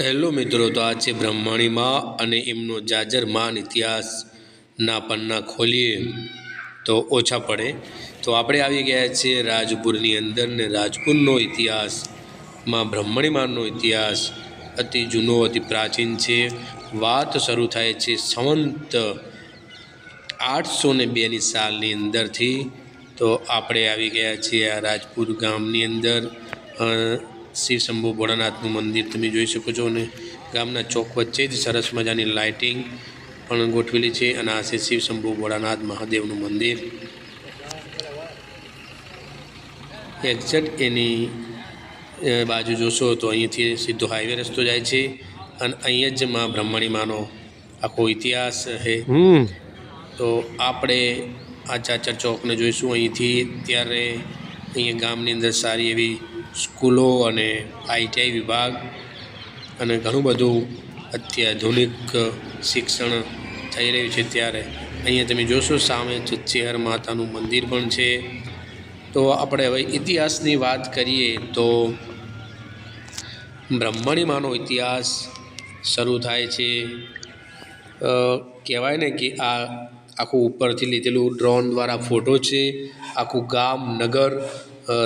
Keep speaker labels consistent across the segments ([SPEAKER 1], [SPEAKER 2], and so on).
[SPEAKER 1] Hello મિત્રો તો આ છે બ્રહ્માણીમાં અને એમનો જાજરમાન ઇતિહાસના પન્ના ખોલીએ તો ઓછા પડે. તો આપણે આવી ગયા છીએ રાજપુરની અંદર ને રાજપુરનો ઇતિહાસમાં બ્રહ્મણીમાનનો ઇતિહાસ. અતિ જૂનો, અતિ પ્રાચીન છે. વાત શરૂ થાય છે સંવંત આઠસો ને બેની સાલની અંદરથી. તો આપણે આવી ગયા છીએ આ રાજપુર ગામની અંદર. શ્રી શંભુ ભોળાનાથનું મંદિર તમે જોઈ શકો છો અને ગામના ચોક વચ્ચે જ સરસ મજાની લાઇટિંગ પણ ગોઠવેલી છે અને આ છે શિવ શંભુ ભોળાનાથ મહાદેવનું મંદિર. એક્ઝેક્ટ એની બાજુ જોશો તો અહીંથી સીધો હાઈવે રસ્તો જાય છે અને અહીંયા જ માં બ્રહ્મણીમાંનો આખો ઇતિહાસ છે. તો આપણે આ ચાચર ચોકને જોઈશું. અહીંથી ત્યારે અહીંયા ગામની અંદર સારી એવી સ્કૂલો અને આઈટીઆઈ વિભાગ અને ઘણું બધું અત્યાધુનિક શિક્ષણ થઈ રહ્યું છે ત્યારે. અહીંયા તમે જોશો સામે ચુચ્ચેહર માતાનું મંદિર પણ છે. તો આપણે હવે ઇતિહાસની વાત કરીએ તો બ્રહ્મણીમાંનો ઇતિહાસ શરૂ થાય છે. કહેવાય ને કે આ આખું ઉપરથી લીધેલું ડ્રોન દ્વારા ફોટો છે. આખું ગામ, નગર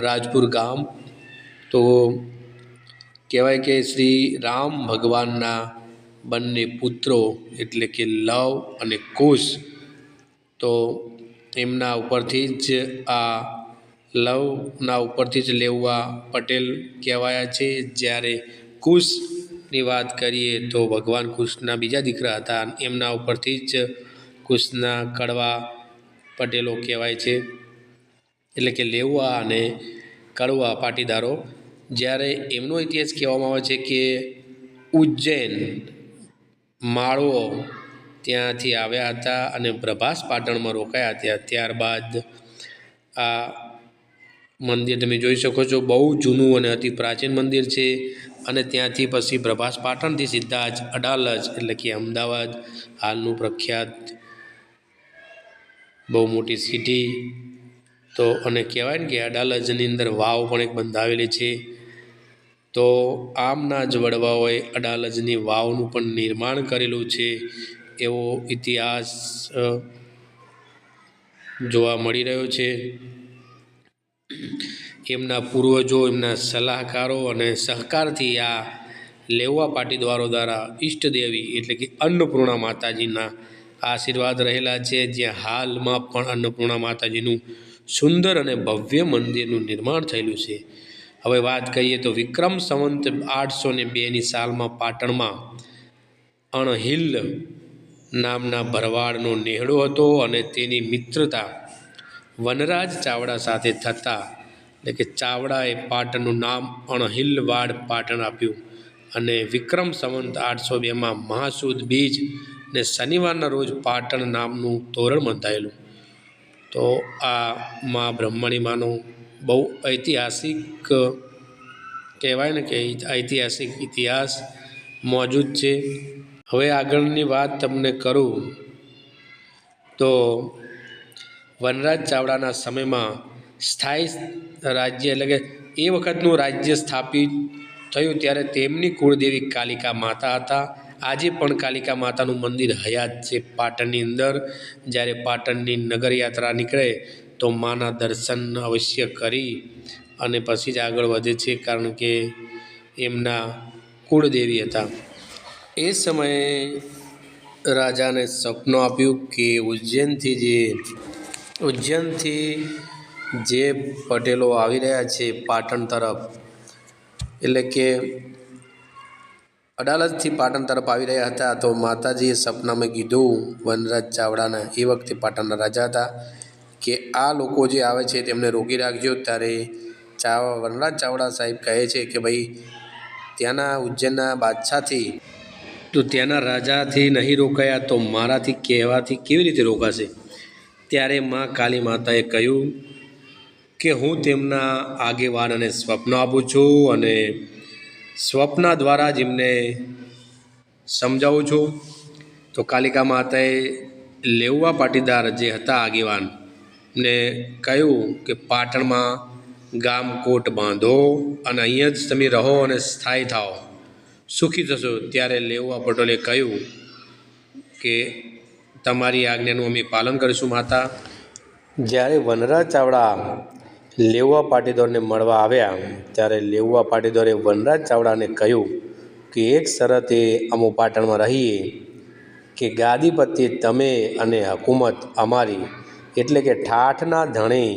[SPEAKER 1] રાજપુર ગામ તો કહેવાય કે શ્રી રામ ભગવાનના બંને પુત્રો એટલે કે લવ અને કુશ, તો એમના ઉપરથી જ આ લવના ઉપરથી જ લેવા પટેલ કહેવાયા છે. જ્યારે કુશની વાત કરીએ તો ભગવાન કુશના બીજા દીકરા હતા. એમના ઉપરથી જ કુશના કડવા પટેલો કહેવાય છે. એટલે કે લેવા અને કડવા પાટીદારો જ્યારે એમનો ઇતિહાસ કહેવામાં આવે છે કે ઉજ્જૈન માળવો ત્યાંથી આવ્યા હતા અને પ્રભાસ પાટણમાં રોકાયા હતા. ત્યારબાદ આ મંદિર તમે જોઈ શકો છો, બહુ જૂનું અને અતિ પ્રાચીન મંદિર છે અને ત્યાંથી પછી પ્રભાસ પાટણથી સીધા જ અડાલજ એટલે કે અમદાવાદ હાલનું પ્રખ્યાત બહુ મોટી સિટી તો અને કહેવાય ને કે અડાલજની અંદર વાવ પણ એક બંધાવેલી છે. તો આમના જ વડવાઓએ અડાલજની વાવનું પણ નિર્માણ કરેલું છે, એવો ઇતિહાસ જોવા મળી રહ્યો છે. એમના પૂર્વજો, એમના સલાહકારો અને સહકારથી આ લેવા પાટીદારો દ્વારા ઈષ્ટદેવી એટલે કે અન્નપૂર્ણા માતાજીના આશીર્વાદ રહેલા છે. જ્યાં હાલમાં પણ અન્નપૂર્ણા માતાજીનું સુંદર અને ભવ્ય મંદિરનું નિર્માણ થયેલું છે. હવે વાત કરીએ તો વિક્રમ સંવંત આઠસો ને બેની સાલમાં પાટણમાં અણહિલ નામના ભરવાડનો નેહડો હતો અને તેની મિત્રતા વનરાજ ચાવડા સાથે થતા, એટલે કે ચાવડાએ પાટણનું નામ અણહિલવાડ પાટણ આપ્યું. અને વિક્રમ સંવંત આઠસો બેમાં મહાસુદ બીજ ને શનિવારના રોજ પાટણ નામનું તોરણ બંધાયેલું. તો આ મા બ્રહ્મણીમાંનો બહુ ઐતિહાસિક કહેવાય ને કે ઐતિહાસિક ઇતિહાસ મોજૂદ છે. હવે આગળની વાત તમને કરું તો વનરાજ ચાવડાના સમયમાં સ્થાયી રાજ્ય એટલે કે એ વખતનું રાજ્ય સ્થાપિત થયું ત્યારે તેમની કુળદેવી કાલિકા માતા હતા. આજે પણ કાલિકા માતાનું મંદિર હયાત છે પાટણની અંદર. જ્યારે પાટણની નગરયાત્રા નીકળે તો માના દર્શન અવશ્ય કરી અને પછી જ આગળ વધે છે કારણ કે એમના કુળદેવી હતા. એ સમયે રાજાને સપનું આપ્યું કે ઉજ્જૈનથી જે ઉજ્જૈનથી જે પટેલો આવી રહ્યા છે પાટણ તરફ, એટલે કે અડાલજથી પાટણ તરફ આવી રહ્યા હતા, તો માતાજીએ સપનામાં કીધું, વનરાજ ચાવડાના, એ વખતે પાટણના રાજા હતા. કે આ લોકો જે આવે છે તેમને રોકી રાખજો. ત્યારે ચાવા, વનરાજ ચાવડા સાહેબ કહે છે કે ભાઈ, ત્યાંના ઉજ્જૈનના બાદશાહથી, તો ત્યાંના રાજાથી નહીં રોકાયા તો મારાથી કહેવાથી કેવી રીતે રોકાશે? ત્યારે મા કાલી માતાએ કહ્યું કે હું તેમના આગેવાન અને સ્વપ્ન આપું છું અને સ્વપ્ન દ્વારા જ એમને સમજાવું છું. તો કાલિકા માતાએ લેવા પાટીદાર જે હતા આગેવાન ને કહ્યું કે પાટણમાં ગામકોટ બાંધો અને અહીંયા જ તમે રહો અને સ્થાયી થાઓ. સુખી થશો. ત્યારે લેવા પટોલે કહ્યું કે તમારી આજ્ઞાનું અમે પાલન કરીશું માતા. જ્યારે વનરાજ ચાવડા લેવા પાટીદારને મળવા આવ્યા, ત્યારે લેવા પાટીદારે વનરાજ ચાવડાને કહ્યું કે એક શરતે અમો પાટણમાં રહીએ કે ગાદીપતિ તમે અને હકુમત અમારી એટલે કે ઠાઠના ધણી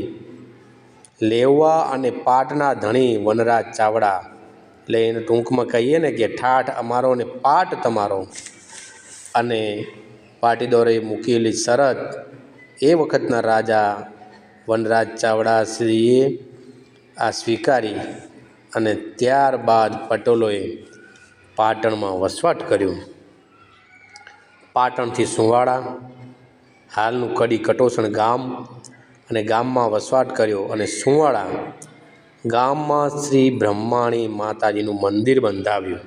[SPEAKER 1] લેવા અને પાટના ધણી વનરાજ ચાવડા. એટલે એને ટૂંકમાં કહીએ ને કે ઠાઠ અમારો ને પાટ તમારો. અને પાટીદોરે મૂકેલી શરત એ વખતના રાજા વનરાજ ચાવડા શ્રીએ આ સ્વીકારી અને ત્યારબાદ પટોલોએ પાટણમાં વસવાટ કર્યો. પાટણથી સુવાડા હાલનું કડી કટોસણ ગામ અને ગામમાં વસવાટ કર્યો અને સુંવાળા ગામમાં શ્રી બ્રહ્માણી માતાજીનું મંદિર બંધાવ્યું.